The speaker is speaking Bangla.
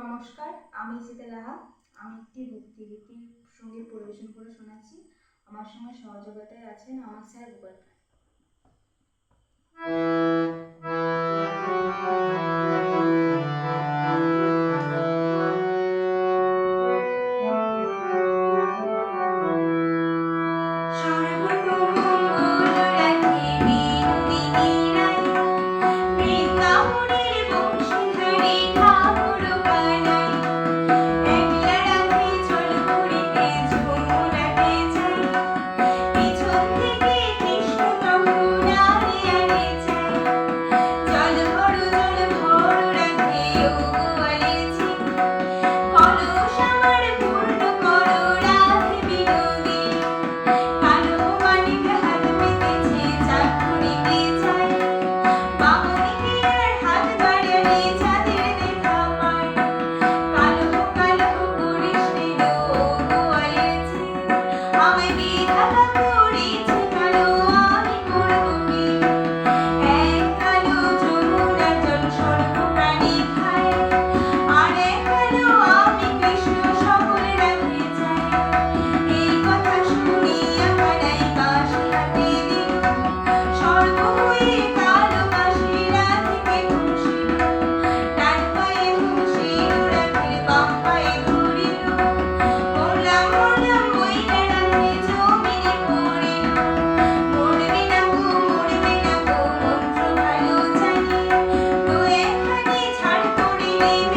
নমস্কার, আমি সীতা লাহা। আমি একটি ভক্তিগীতির সঙ্গে পরিবেশন করে শোনাচ্ছি। আমার সঙ্গে সহযোগিতায় আছেন আমার স্যার গোপাল me.